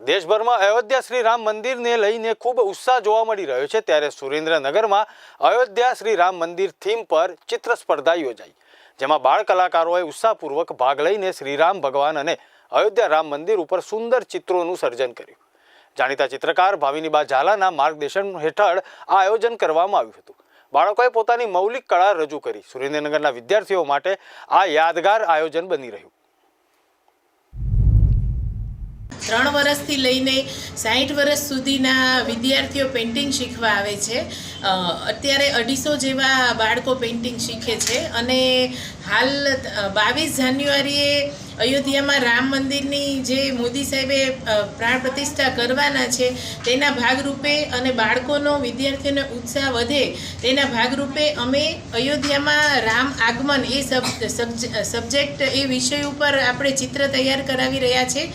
દેશભરમાં અયોધ્યા શ્રી રામ મંદિરને લઈને ખૂબ ઉત્સાહ જોવા મળી રહ્યો છે ત્યારે સુરેન્દ્રનગરમાં અયોધ્યા શ્રી રામ મંદિર થીમ પર ચિત્ર સ્પર્ધા યોજાઈ, જેમાં બાળ કલાકારોએ ઉત્સાહપૂર્વક ભાગ લઈને શ્રીરામ ભગવાન અને અયોધ્યા રામ મંદિર ઉપર સુંદર ચિત્રોનું સર્જન કર્યું. જાણીતા ચિત્રકાર ભાવિનીબા ઝાલાના માર્ગદર્શન હેઠળ આ આયોજન કરવામાં આવ્યું હતું. બાળકોએ પોતાની મૌલિક કળા રજૂ કરી. સુરેન્દ્રનગરના વિદ્યાર્થીઓ માટે આ યાદગાર આયોજન બની રહ્યું. ત્રણ વર્ષથી લઈને સાઠ વર્ષ સુધીના વિદ્યાર્થીઓ પેઇન્ટિંગ શીખવા આવે છે. અત્યારે અઢીસો જેવા બાળકો પેઇન્ટિંગ શીખે છે અને હાલ બાવીસ જાન્યુઆરીએ અયોધ્યામાં રામ મંદિરની જે મોદી સાહેબે પ્રાણ પ્રતિષ્ઠા કરવાના છે, તેના ભાગરૂપે અને બાળકોનો, વિદ્યાર્થીઓનો ઉત્સાહ વધે તેના ભાગરૂપે અમે અયોધ્યામાં રામ આગમન એ સબ, સબ્જેક્ટ એ વિષય ઉપર આપણે ચિત્ર તૈયાર કરાવી રહ્યા છે.